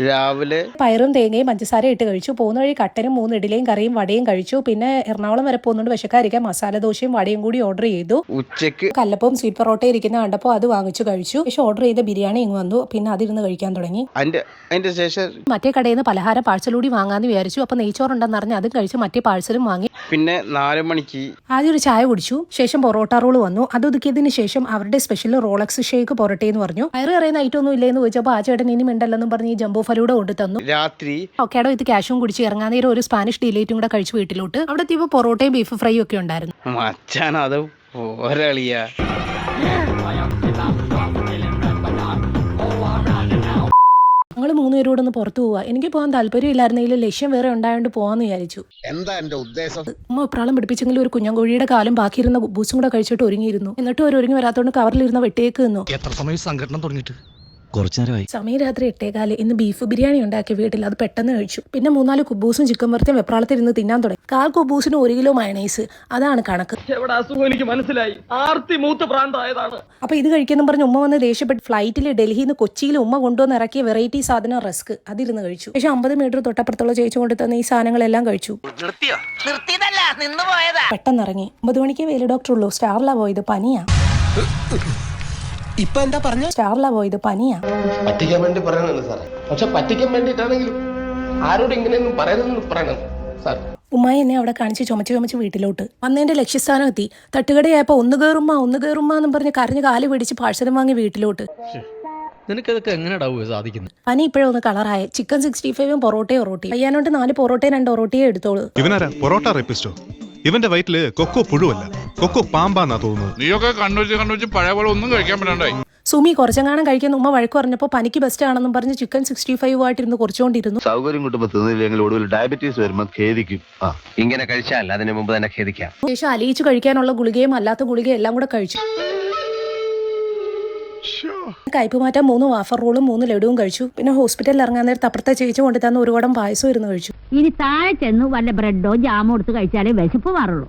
രാവിലെ പയറും തേങ്ങയും പഞ്ചസാര ഇട്ട് കഴിച്ചു. പോകുന്ന വഴി കട്ടനും മൂന്ന് ഇഡലിയും കറിയും വടയും കഴിച്ചു. പിന്നെ എറണാകുളം വരെ പോകുന്നുണ്ട് വിശക്കാതിരിക്കാൻ മസാല ദോശയും വടയും കൂടി ഓർഡർ ചെയ്തു. ഉച്ചയ്ക്ക് കല്ലപ്പവും സ്വീറ്റ് പൊറോട്ട ഇരിക്കുന്ന കണ്ടപ്പോൾ അത് വാങ്ങിച്ചു കഴിച്ചു. പക്ഷെ ഓർഡർ ചെയ്ത ബിരിയാണി ഇങ്ങ് വന്നു. പിന്നെ അതിരുന്ന് കഴിക്കാൻ തുടങ്ങി. അതിന്റെ ശേഷം മറ്റേ കടയിൽ നിന്ന് പലഹാരം പാഴ്സൽ കൂടി വാങ്ങാന്ന് വിചാരിച്ചു. അപ്പൊ നെയ്ച്ചോറുണ്ടെന്ന് അറിഞ്ഞ് അതും കഴിച്ച് മറ്റേ പാഴ്സലും വാങ്ങി. പിന്നെ നാല് മണിക്ക് ആദ്യം ഒരു ചായ കുടിച്ചു. ശേഷം പൊറോട്ട റോൾ വന്നു. അത് ഒതുക്കിയതിന് ശേഷം അവരുടെ സ്പെഷ്യൽ റോളക്സ് ഷേക്ക് പൊറോട്ടയെന്ന് പറഞ്ഞു. വയറ് കറിയുന്ന ഐറ്റം ഒന്നും ഇല്ലെന്ന് ചോദിച്ചപ്പോൾ ആ ചേട്ടൻ ഇനി മിണ്ടല്ലെന്നും പറഞ്ഞ് ഈ ജംബോ ഫലൂടെ കൊണ്ടു തന്നു രാത്രി ഒക്കെയാടോ ഇത് ക്യാഷും കുടിച്ച് ഇറങ്ങാൻ നേരം ഒരു സ്പാനിഷ് ഡിലേറ്റും കൂടെ കഴിച്ചു വീട്ടിലോട്ട്. അവിടെ എത്തിയപ്പോൾ പൊറോട്ടയും ബീഫ് ഫ്രൈയും ഒക്കെ ഉണ്ടായിരുന്നു. മച്ചാൻ അത് ഒരളിയ ഞങ്ങൾ മൂന്നുപേരോട് ഒന്ന് പുറത്തു പോവാ. എനിക്ക് പോകാൻ താല്പര്യമില്ലായിരുന്നെങ്കിലും ലക്ഷ്യം വേറെ ഉണ്ടായോണ്ട് പോവാന്ന് വിചാരിച്ചു. എന്താ എന്റെ ഉദ്ദേശം? ഉമ്മ പ്രാളം പിടിപ്പിച്ചെങ്കിലും ഒരു കുഞ്ഞൻകോഴിയുടെ കാലം ബാക്കിയിരുന്ന ബൂസും കൂടെ കഴിച്ചിട്ട് ഒരുങ്ങിയിരുന്നു. എന്നിട്ട് ഒരു ഒരുങ്ങി വരാത്തോണ്ട് കവറിലിരുന്ന വെട്ടേക്ക് നിന്നു. എത്ര സമയം സംഘടന തുടങ്ങിയിട്ട്? കുറച്ചു നേരമായി സമയം രാത്രി എട്ടേകാൽ ഇന്ന് ബീഫ് ബിരിയാണി ഉണ്ടാക്കി വീട്ടിൽ. അത് പെട്ടെന്ന് കഴിച്ചു. പിന്നെ മൂന്നാൽ കുബൂസും ചിക്കൻ വറുത്തും വെപ്രാളത്തിൽ ഇരുന്ന് തിന്നാൻ തുടങ്ങി. കാൽ കുബൂസിന് ഒരു കിലോ മയണൈസ് അതാണ് കണക്ക്. എവിടെ അസുഖം എനിക്ക് മനസ്സിലായി. ആർത്തി മൂത്ത് പ്രാന്തായതാണ്. അപ്പൊ ഇത് കഴിക്കുന്നു പറഞ്ഞ് ഉമ്മ വന്ന് ദേഷ്യപ്പെട്ട് ഫ്ലൈറ്റിൽ ഡൽഹിയിൽ നിന്ന് കൊച്ചിയിൽ ഉമ്മ കൊണ്ടുവന്ന് ഇറക്കിയ വെറൈറ്റി സാധനം റസ്ക് അതിരുന്ന് കഴിച്ചു. പക്ഷെ അമ്പത് മീറ്റർ തൊട്ടപ്പുറത്തുള്ള ചേച്ചി കൊണ്ട് തന്ന ഈ സാധനങ്ങളെല്ലാം കഴിച്ചു. പെട്ടെന്ന് ഇറങ്ങി ഒമ്പത് മണിക്ക് വേല ഡോക്ടർ ഉള്ളൂ. സ്റ്റാറിലാ പോയത്. പനിയാ. ഇപ്പൊ എന്താ പറഞ്ഞ? സ്റ്റാറിലാ പോയത് പനിയാ. പറ്റിക്കാൻ വേണ്ടി പറയണല്ലോ സാറേ. പക്ഷെ പറ്റിക്കാൻ വേണ്ടിട്ടാണെങ്കിലും ആരോട് ഇങ്ങനെയൊന്നും പറയരുതെന്ന് പറയണം സാർ. ഉമ്മായി എന്നെ അവിടെ കാണിച്ച് ചുമച്ച് ചുമച്ച് വീട്ടിലോട്ട്. വന്നതിന്റെ ലക്ഷ്യസ്ഥാനം എത്തി. തട്ടുകടയായപ്പോ ഒന്ന് കയറുമ്മ ഒന്ന് കയറുമ്മ എന്നും പറഞ്ഞ് കരഞ്ഞ് കാൽ പിടിച്ച് പാഴ്സലും വാങ്ങി വീട്ടിലോട്ട്. നിനക്കതൊക്കെ സാധിക്കുന്നത്? പനി ഇപ്പോഴൊന്ന് കളറായ. ചിക്കൻ സിക്സ്റ്റി ഫൈവും പൊറോട്ടയും ഒറോട്ടി. അയ്യാനോട്ട് നാല് പൊറോട്ടയും രണ്ട് ഒറോട്ടിയെ എടുത്തോളൂ. ഇവനാരാ? പൊറോട്ട റെപ്പിസ്റ്റോ? ഇവന്റെ വയറ്റിൽ കൊക്കോ പുഴുവല്ല. കൊക്കോ പാമ്പാന്നാ തോന്നുന്നത്. നീയൊക്കെ കണ്ണൂച്ച് കണ്ണൂച്ച് പഴയ പോലെ ഒന്നും കഴിക്കാൻ പറ്റണ്ടായി. സുമി കുറച്ചെങ്ങാനും കഴിക്കുന്ന. ഉമ്മ വഴക്ക് പറഞ്ഞപ്പോൾ പനിക്ക് ബെസ്റ്റ് ആണെന്നും പറഞ്ഞ് ചിക്കൻ സിക്സ്റ്റി ഫൈവ് ആയിട്ടിരുന്ന് കുറച്ചുകൊണ്ടിരുന്നു സൗകര്യം കിട്ടുമ്പോ തിന്നില്ലെങ്കിൽ ഒടുവിൽ ഡയബറ്റീസ് വരുമ്പോ ഖേദിക്കും. ആ. ഇങ്ങനെ കഴിച്ചാൽ അതിന് മുമ്പ് തന്നെ ഖേദിക്കാം. ശേഷം അലിയിച്ച് കഴിക്കാനുള്ള ഗുളികയും അല്ലാത്ത ഗുളികയും എല്ലാം കൂടെ കഴിച്ചു. കയ്പ് മാറ്റാൻ മൂന്ന് വാഫർ റോളും മൂന്ന് ലഡുവും കഴിച്ചു. പിന്നെ ഹോസ്പിറ്റലിൽ ഇറങ്ങാൻ നേരത്തെ അപ്പുറത്തെ ചേച്ചി കൊണ്ടു തന്ന ഒരു കുടം പായസം ഇരുന്ന് കഴിച്ചു. ഇനി താഴെ ചെന്ന് വല്ല ബ്രെഡോ ജാമോ എടുത്ത് കഴിച്ചാലേ വിശപ്പ് മാറുള്ളൂ.